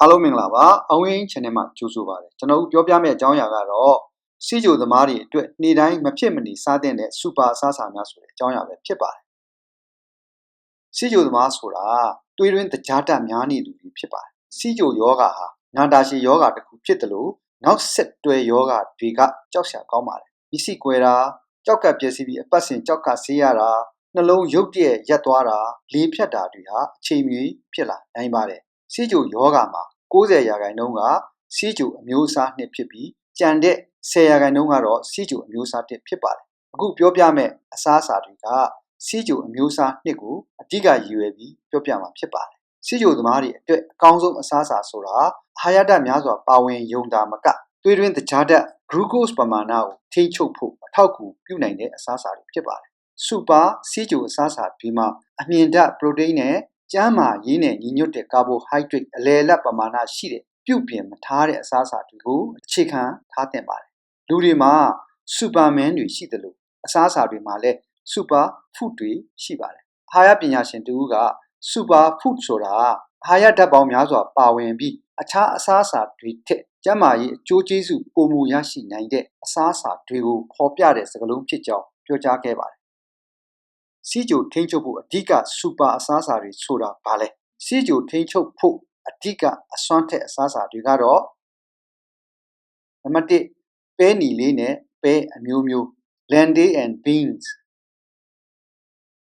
အားလုံးမင်္ဂလာပါအောင်ရင်း channel မှာကြိုဆိုပါရစေကျွန်တော်တို့ပြောပြမယ့်အကြောင်းအရာကတော့စီဂျိုသမားတွေအတွက်နေ့တိုင်းမဖြစ်မနေစားတဲ့စူပါအစားအစာများဆိုတဲ့အကြောင်းအရာပဲဖြစ်ပါတယ်စီဂျိုသမားဆိုတာတွေးတွင်းတကြားတတ်များနေသူတွေဖြစ်ပါတယ်စီဂျိုယောဂါဟာနာတာရှည်ယောဂါတစ်ခုဖြစ်တယ်လို့နောက်ဆက်တွဲယောဂါတွေကကြောက်ရှာကောင်းပါတယ်မျက်စိကွယ်တာကြောက်ကပ်ပျက်စီးပြီးအပတ်စဉ်ကြောက်ကဆေးရတာနှလုံးရုတ်တရက်ရက်သွားတာလေဖြတ်တာတွေဟာအချိန်မီဖြစ်လာနိုင်ပါတယ် စီဂျိုယောဂါမှာ90ရာခိုင်နှုန်းကစီဂျိုအမျိုးအစားနှစ်ဖြစ်ပြီးကြံတဲ့10ရာခိုင်နှုန်းကတော့စီဂျိုအမျိုးအစားတစ်ဖြစ်ပါတယ်အခုပြောပြမယ့်အစားအစာတွေကစီဂျိုအမျိုးအစားနှစ်ကိုအဓိကရည်ရွယ်ပြီးပြောပြမှာဖြစ်ပါတယ်စီဂျိုသမားတွေအတွက်အကောင်းဆုံးအစားအစာဆိုတာအာဟာရဓာတ်များစွာပါဝင်ယုံတာမကသွေးတွင်းတကြားဓာတ် glucose ပမာဏကိုထိန်းချုပ်ဖို့အထောက်အကူပြုနိုင်တဲ့အစားအစာတွေဖြစ်ပါတယ်စူပါစီဂျိုအစားအစာဒီမှာအမြင့်ဓာတ်ပရိုတိန်းနဲ့ ကျန်းမာရေးနဲ့ညီညွတ်တဲ့ ကာဘိုဟိုက်ဒရိတ် အလယ်လတ်ပမာဏရှိတဲ့ ပြုတ်ပြင်မထားတဲ့အစားအစာတွေကိုအခြေခံထားတင်ပါတယ်လူတွေမှာ စူပါမန်တွေရှိတယ်လို့အစားအစာတွေမှာလည်း စူပါဖုဒ်တွေရှိပါတယ်အာဟာရပညာရှင်တူကစူပါဖုဒ်ဆိုတာအာဟာရဓာတ်ပေါင်းများစွာပါဝင်ပြီး အခြားအစားအစာတွေထက်ကျန်းမာရေးအကျိုးကျေးဇူးပိုမိုရရှိနိုင်တဲ့အစားအစာတွေကိုဖော်ပြတဲ့စကားလုံးဖြစ်ကြောင်းပြောကြားခဲ့ပါတယ် စီဂျိုထိန်းချုပ်ဖို့အဓိကစူပါအစားအစာတွေဆိုတာဘာလဲစီဂျိုထိန်းချုပ်ဖို့အဓိကအစွမ်းထက်အစားအစာတွေကတော့နံပါတ်1ပဲနီလေးနဲ့ပဲအမျိုးမျိုး lentil and beans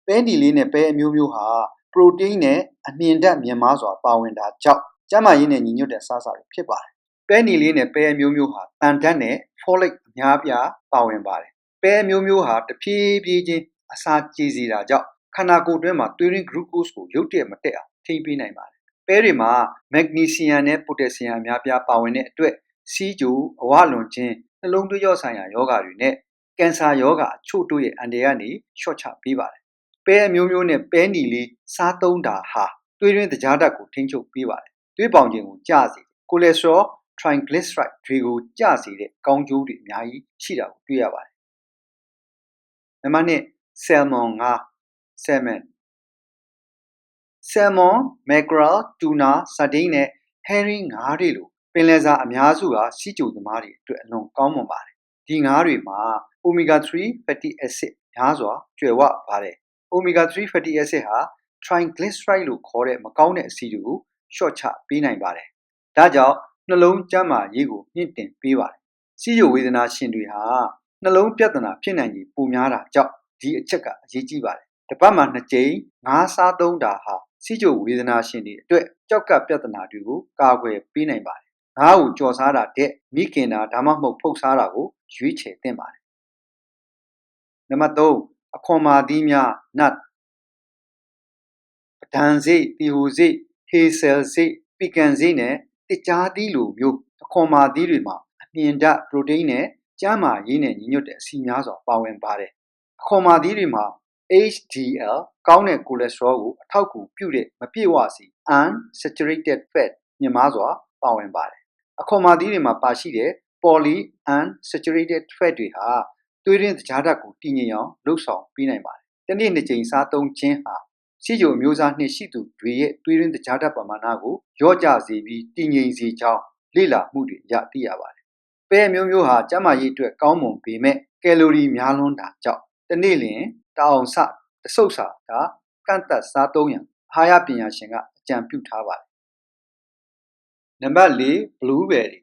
ပဲနီလေးနဲ့ပဲအမျိုးမျိုးဟာပရိုတိန်းနဲ့အမြင့်ဓာတ်မြင့်မားစွာပါဝင်တာကြောင့်ကျန်းမာရေးနဲ့ညီညွတ်တဲ့အစားအစာတွေဖြစ်ပါတယ်ပဲနီလေးနဲ့ပဲအမျိုးမျိုးဟာတန်ဓာတ်နဲ့ folate အများပြားပါဝင်ပါတယ်ပဲအမျိုးမျိုးဟာတဖြည်းဖြည်းချင်း အစာကြေစီတာကြောင့်ခန္ဓာကိုယ်တွင်းမှာသွေးရင်း glucose ကိုရုတ်တရက်မတက်အောင်ထိန်းပေးနိုင်ပါတယ်။ပဲတွေမှာမက်ဂနီဆီယမ်နဲ့ပိုတက်ဆီယမ်အများပြားပါဝင်တဲ့အတွက်စီးကြိုအဝလွန်ခြင်းနှလုံးသွေးကြောဆိုင်ရာယောဂါတွေနဲ့ကင်ဆာယောဂါအချို့တို့ရဲ့အန္တရာယ်ကနေလျှော့ချပေးပါတယ်။ပဲအမျိုးမျိုးနဲ့ပဲနီလေးစားသုံးတာဟာသွေးရင်းတကြားဓာတ်ကိုထိန်းချုပ်ပေးပါတယ်။သွေးပေါင်ခြင်းကိုကျစေတယ်။ကိုလက်စထရော triglyceride တွေကိုကျစေတဲ့ကောင်းကျိုးတွေအများကြီးရှိတာကိုတွေ့ရပါတယ်။နံပါတ်1 salmon ငါ salmon salmon mackerel tuna sardine နဲ့ herring ငါးတွေလိုပင်လယ်စာအများစုကစီးကြိုသမားတွေအတွက်အလွန်ကောင်းမွန်ပါတယ်ဒီငါးတွေမှာ omega 3 fatty acid များစွာကျွယ်ဝပါတယ် omega 3 fatty acid ဟာ triglyceride လို့ခေါ်တဲ့မကောင်းတဲ့အဆီတွေကိုလျှော့ချပေးနိုင်ပါတယ်ဒါကြောင့်နှလုံးကျန်းမာရေးကိုမြင့်တင်ပေးပါတယ်စီးကြိုဝေဒနာရှင်တွေဟာနှလုံးပြဿနာဖြစ်နိုင်ခြင်းပိုများတာကြောင့် ဒီအချက်ကအရေးကြီးပါတယ်တစ်ပတ်မှာနှစ်ကြိမ်ငါးစားသုံးတာဟာစီးကြိုဝေဒနာရှင်တွေအတွက်ကြောက်ကပြဿနာတွေကိုကာကွယ်ပေးနိုင်ပါတယ်ငါးကိုကြော်စားတာတဲ့မိခင်တာဒါမှမဟုတ်ဖုတ်စားတာကိုရွေးချယ်သင့်ပါတယ်နံပါတ်3အခွန်မာသီးများ nut ပဒံစိတ်တီဟိုစိတ်ဟေဆယ်စိတ်ပီကန်စိတ်နဲ့တကြားသီးလိုမျိုးအခွန်မာသီးတွေမှာအမြင့်ဓာတ်ပရိုတိန်းနဲ့ကျန်းမာရေးနဲ့ညီညွတ်တဲ့အဆီများစွာပါဝင်ပါတယ်အ ခွန်မာသီးတွေမှာ HDL ကောင်းတဲ့ကိုလက်စထရောကိုအထောက်အကူပြုတဲ့မပြည့်ဝစေ unsaturated fat မြင့်မားစွာ ပါဝင်ပါတယ်။အခွန်မာသီးတွေမှာပါရှိတဲ့ poly unsaturated fat တွေဟာသွေးရင်းတကြားဓာတ်ကိုတည်ငြိမ်အောင်လှုပ်ဆောင်ပေးနိုင်ပါတယ်။တနေ့နှစ်ကြိမ်စားသုံးခြင်းဟာစီဂျိုအမျိုးအစားနှစ်ရှိသူတွေရဲ့သွေးရင်းတကြားဓာတ်ပမာဏကိုရော့ကျစေပြီးတည်ငြိမ်စေကြောင်းလေ့လာမှုတွေရသိရပါတယ်။ပဲမျိုးမျိုးဟာကျန်းမာရေးအတွက်ကောင်းမွန်ပေမဲ့ကယ်လိုရီများလွန်းတာကြောင့် တနေ့လျင်တအောင်စတဆုပ်စာကကန့်သက်စားသုံးရန်အာဟာရပညာရှင်ကအကြံပြုထားပါတယ်။နံပါတ်၄ blueberry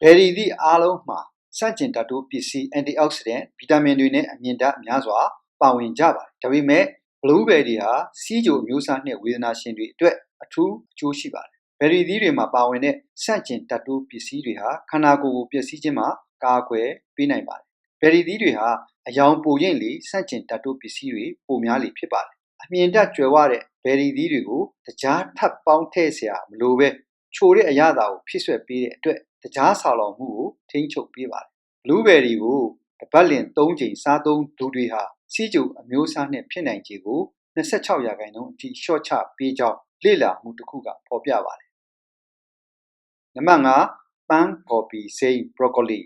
ဘယ်ရီသည့်အားလုံးမှာစန့်ကျင်ဓာတ်တိုးပစ္စည်း antioxidant ဗီတာမင်တွေနဲ့အမြင့်ဓာတ်များစွာပါဝင်ကြပါတယ်။ဒါပေမဲ့ blueberry ဟာစီးကြိုအမျိုးအစားနဲ့ဝေဒနာရှင်တွေအတွက်အထူးအကျိုးရှိပါတယ်။ဘယ်ရီသီးတွေမှာပါဝင်တဲ့စန့်ကျင်ဓာတ်တိုးပစ္စည်းတွေဟာခန္ဓာကိုယ်ကိုပျက်စီးခြင်းမှာကာကွယ်ပေးနိုင်ပါတယ်။ ဘယ်ရီသီးတွေဟာအယောင်ပိုရင့်လေဆန့်ကျင်ဓာတ်တိုးပစ္စည်းတွေပိုများလေဖြစ်ပါတယ်။အမြင်တက်ကြွယ်ဝတဲ့ဘယ်ရီသီးတွေကိုတကြားထပ်ပေါင်းထည့်စရာမလိုပဲချိုတဲ့အရသာကိုဖြည့်ဆွဲပေးတဲ့အတွက်တကြားဆာလောင်မှုကိုထိန်းချုပ်ပေးပါတယ်။ဘလူးဘယ်ရီကိုတပတ်လင်3ချိန်စားသုံးသူတွေဟာစီးကျုံအမျိုးအစားနဲ့ဖြစ်နိုင်ခြေကို26ရာခိုင်နှုန်းအထိလျှော့ချပေးကြောင်းလေ့လာမှုတစ်ခုကဖော်ပြပါတယ်။နံပါတ်5ပန်းကော်ပီစိမ်းဘရိုကိုလီ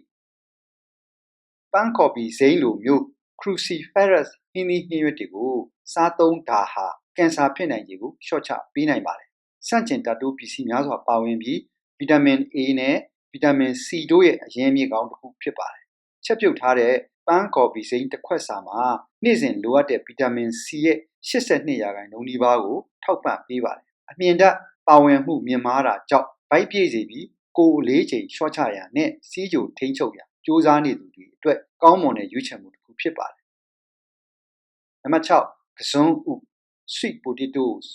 ပန်းကော်ပီစိမ်းလိုမျိုး cruciferous ဟင်းသီးဟင်းရွက်တွေကိုစားသုံးတာဟာကင်ဆာဖြစ်နိုင်ခြေကိုလျှော့ချပေးနိုင်ပါတယ်ဆန့်ကျင်ဓာတ်တိုးပစ္စည်းများစွာပါဝင်ပြီးဗီတာမင် A နဲ့ဗီတာမင် C တို့ရဲ့အရင်းအမြစ်ကောင်းတစ်ခုဖြစ်ပါတယ်။ချက်ပြုတ်ထားတဲ့ပန်းကော်ပီစိမ်းတစ်ခွက်စာမှာနေ့စဉ်လိုအပ်တဲ့ဗီတာမင် C ရဲ့82ရာခိုင်နှုန်းဒီပါးကိုထောက်ပံ့ပေးပါတယ်။အမြင်ဓာတ်ပါဝင်မှုမြင့်မားတာကြောင့်ဗိုက်ပြည့်စေပြီးကိုယ်လေးချိန်ရှော့ချရနဲ့စီးကြိုထိန်းချုပ်ရစူးစမ်းနေသူတွေ အတွက်ကောင်းမွန်တဲ့ရွေးချယ်မှုတစ်ခုဖြစ်ပါတယ်။နံပါတ်6ကစွန်းဥ sweet potatoes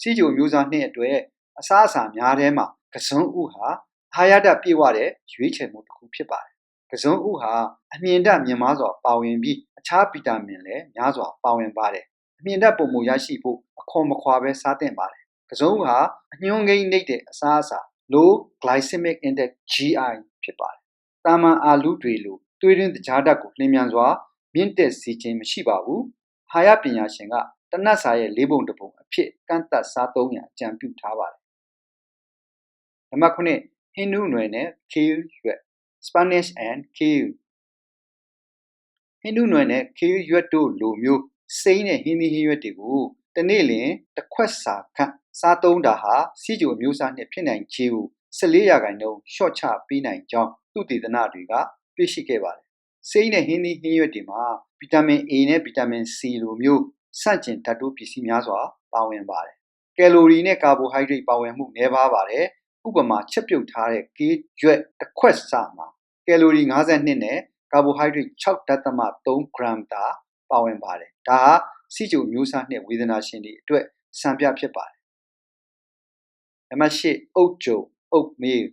စီဂျိုမျိုးစားနှစ်အတွက်အစားအစာများထဲမှာကစွန်းဥဟာအာရဓာတ်ပြည့်ဝတဲ့ရွေးချယ်မှုတစ်ခုဖြစ်ပါတယ်။ကစွန်းဥဟာအမြင်ဓာတ်မြင့်မားစွာပါဝင်ပြီးအခြားဗီတာမင်လည်းများစွာပါဝင်ပါတယ်။အမြင်ဓာတ်ပုံမူရရှိဖို့အခွန်မခွာပဲစားသင့်ပါတယ်။ကစွန်းဥဟာအညွှန်းကိန်းနှိပ်တဲ့အစားအစာ low glycemic index GI ဖြစ်ပါတယ်။ တာမန်အာလူတွေလို သွေးရင်းတကြားဓာတ်ကိုလျင်မြန်စွာ မြင့်တက်စေခြင်းမရှိပါဘူး။ဟာရပညာရှင်က တနတ်စာရဲ့လေးပုံတစ်ပုံအဖြစ်ကန့်သက်စားသုံးရန်အကြံပြုထားပါတယ်။နံပါတ်9ဟင်းနူးနွယ်နဲ့ kale ရွက် Spanish and kale ဟင်းနူးနွယ်နဲ့ kale ရွက်တို့လိုမျိုးစိမ်းတဲ့ဟင်းသီးဟင်းရွက်တွေကိုတနေ့လျင်တစ်ခွက်စာခန့်စားသုံးတာဟာစီဂျိုမျိုးစားနဲ့ဖြစ်နိုင်ခြေကို 14ရာခိုင်နှုန်းရှော့ချပေးနိုင်ကြောင်းသူတည်သနတွေကတွေ့ရှိခဲ့ပါတယ်။စိမ်းတဲ့ဟင်းသီးဟင်းရွက်တွေမှာဗီတာမင် A နဲ့ဗီတာမင် C လိုမျိုးဆန့်ကျင်ဓာတ်တိုးပစ္စည်းများစွာပါဝင်ပါတယ်။ကယ်လိုရီနဲ့ကာဘိုဟိုက်ဒရိတ်ပါဝင်မှုနည်းပါးပါတယ်။ဥပမာချက်ပြုတ်ထားတဲ့ကေးရွက်တစ်ခွက်စာမှာကယ်လိုရီ52နဲ့ကာဘိုဟိုက်ဒရိတ်6.3 gram သာပါဝင်ပါတယ်။ဒါဟာစီဂျိုမျိုးစားနဲ့ဝေဒနာရှင်တွေအတွက်စံပြဖြစ်ပါတယ်။နံပါတ်၈အုတ်ကြုံ အုတ်မေး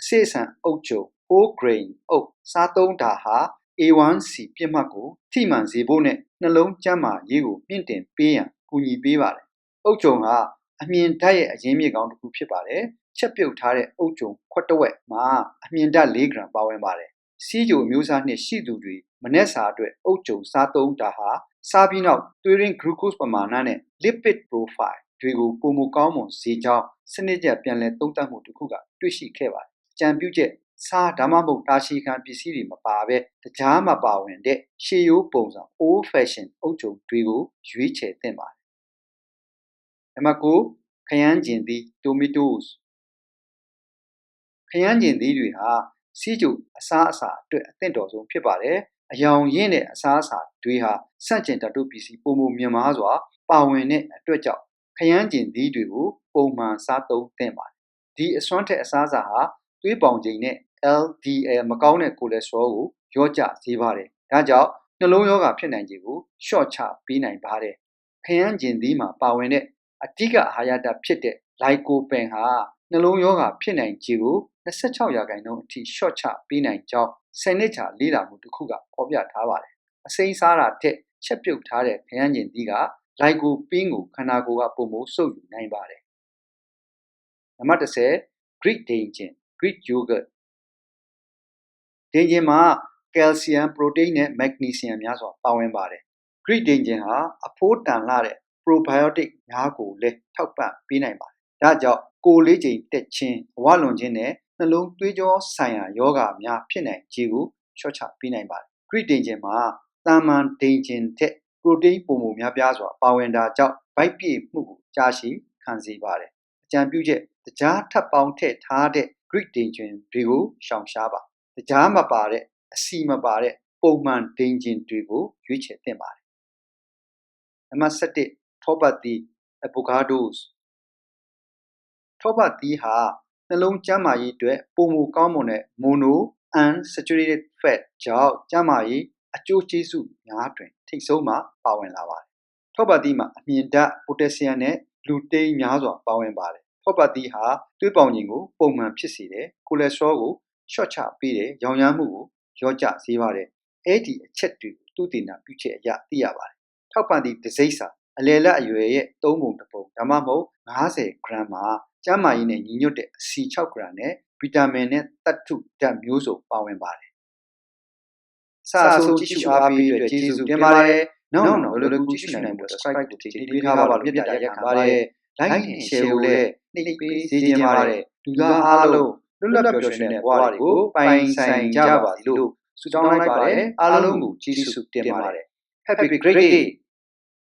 အစေဆန်အုတ်ကြုံ whole grain အုတ်စားသုံးတာဟာ A1C ပြစ်မှတ်ကိုထိမှန်စေဖို့နဲ့နှလုံးကျန်းမာရေးကိုမြင့်တင်ပေးရန်ကူညီပေးပါတယ်။အုတ်ကြုံဟာအမြင်ဓာတ်ရဲ့အရင်းမြစ်ကောင်းတစ်ခုဖြစ်ပါတယ်။ချက်ပြုတ်ထားတဲ့အုတ်ကြုံခွက်တစ်ဝက်မှာအမြင်ဓာတ်4ဂရမ်ပါဝင်ပါတယ်။စီးကြိုမျိုးစားနှင့်ရှိသူတွေမနက်စာအတွက်အုတ်ကြုံစားသုံးတာဟာစားပြီးနောက်သွေးရင်း glucose ပမာဏနဲ့ lipid profile တွေကိုပုံမကောင်းမွန်စေကြောင်း စနစ်ကျ ပြန်လည်သုံးသပ်မှုတစ်ခုက တွေ့ရှိခဲ့ပါတယ်။ကြံပြုချက်စား ဒါမှမဟုတ် တာရှည်ခံပစ္စည်းတွေ မပါဘဲတကြားမပါဝင်တဲ့ ရှေးရိုးပုံစံ old fashion အုတ်ကြုံတွေကို ရွေးချယ်သင့်ပါတယ်။နံပါတ်9ခရမ်းကျင်သီး tomatoes ခရမ်းကျင်သီးတွေဟာစီးကျုအစားအစာအတွက် အသင့်တော်ဆုံးဖြစ်ပါတယ်။အယောင်ရင့်တဲ့ အစားအစာတွေဟာ ဆန့်ကျင်ဓာတ်တို့ပစ္စည်းပုံမမြန်မာစွာ ပါဝင်တဲ့အတွက်ကြောင့် ခရမ်းကျင်သီးတွေကိုပုံမှန်စားသုံးသင့်ပါတယ်။ဒီအစွမ်းထက်အစားအစာဟာသွေးပေါင်ချိန်နဲ့ LDL မကောင်းတဲ့ကိုလက်စထရောကိုလျော့ကျစေပါတယ်။ဒါကြောင့်နှလုံးရောဂါဖြစ်နိုင်ခြေကိုရှော့ချပေးနိုင်ပါတယ်။ခရမ်းကျင်သီးမှာပါဝင်တဲ့အဓိကအာဟာရဓာတ်ဖြစ်တဲ့လိုက်ကိုပင်ဟာနှလုံးရောဂါဖြစ်နိုင်ခြေကို26ရာခိုင်နှုန်းအထိရှော့ချပေးနိုင်ကြောင်းစနစ်ချာလေ့လာမှုတစ်ခုကဖော်ပြထားပါတယ်။အစိမ်းစားတာတက်ချက်ပြုတ်ထားတဲ့ခရမ်းကျင်သီးက လိုက်ကိုပင်းကိုခန္ဓာကိုယ်ကပုံမိုးစုပ်ယူနိုင်ပါတယ်။နံပါတ်30 Greek Dane Greek yogurt ဒင်ဂျင်မှာကယ်လ်ဆီယမ်ပရိုတိန်းနဲ့မက်ဂနီဆီယမ်များစွာပါဝင်ပါတယ်။ Greek ဒင်ဂျင်ဟာအဖိုးတန်လာတဲ့ probiotic များကိုလည်းထောက်ပံ့ပေးနိုင်ပါတယ်။ဒါကြောင့်ကိုလေးချိန်တက်ခြင်းအဝလွန်ခြင်းနဲ့နှလုံးသွေးကြောဆိုင်ရာယောဂများဖြစ်နိုင်ခြေကိုလျှော့ချပေးနိုင်ပါတယ်။ Greek ဒင်ဂျင်မှာတာမန်ဒင်ဂျင်တဲ့ ပရိုတိန်းပုံမှုများပြားစွာပါဝင်တာကြောင့်ဗိုက်ပြည့်မှုကိုကြာရှည်ခံစေပါတယ်။အကြံပြုချက်တကြားထပ်ပေါင်းထည့်ထားတဲ့ Greek ဒင်ဂျင်တွေကိုရှောင်ရှားပါတကြားမပါတဲ့အစီမပါတဲ့ပုံမှန်ဒိန်ဂျင်တွေကိုရွေးချယ်သင့်ပါတယ်။နံပါတ်7ထောပတ်သီး avocados ထောပတ်သီးဟာနှလုံးကျန်းမာရေးအတွက်ပုံမူကောင်းမွန်တဲ့ mono unsaturated fat ကြောင့်ကျန်းမာရေး အကျိုးကျေးဇူးများတွင် ထိပ်ဆုံးမှာ ပါဝင်လာပါတယ်။ထောပတ်သီးမှာ အမြင့်ဓာတ် ပိုတက်ဆီယမ်နဲ့ လူတိန်များစွာ ပါဝင်ပါတယ်။ထောပတ်သီးဟာ သွေးပေါင်ချိန်ကို ပုံမှန်ဖြစ်စေတယ်။ကိုလက်စထရောကိုရှော့ချပေးတယ်ရောင်ရမ်းမှုကိုရော့ကျစေပါတယ် အဲ့ဒီအချက်တွေကိုသူတည်နာပြုချက်အရ သိရပါတယ် ထောက်ပံ့သည့်ဒစိမ့်စာ အလယ်လက်အရွယ်ရဲ့၃ပုံတစ်ပုံ ဒါမှမဟုတ်90 gram မှာ ကျန်းမာရေးနဲ့ညီညွတ်တဲ့အစီ6 gram နဲ့ ဗီတာမင်နဲ့ သတ္ထုဓာတ်မျိုးစုံ ပါဝင်ပါတယ် စာဆိုကြည့်ရှုအားပေးအတွက်ကျေးဇူးတင်ပါတယ်နောက်နောက်လောလောကူကြည့်ရှုနိုင်ဖို့ subscribe ကိုချိန်ပေးထားပါလို့ပြပြရက်ခံပါတယ် like နဲ့ share ကိုလည်းနှိပ်ပေးစေချင်ပါတယ်လူသားအားလုံးလွတ်လပ်ပျော်ရွှင်တဲ့ဘဝတွေကိုပိုင်ဆိုင်ကြပါသည်လို့ဆုတောင်းလိုက်ပါတယ်အားလုံးကိုကျေးဇူးတင်ပါတယ် Happy great day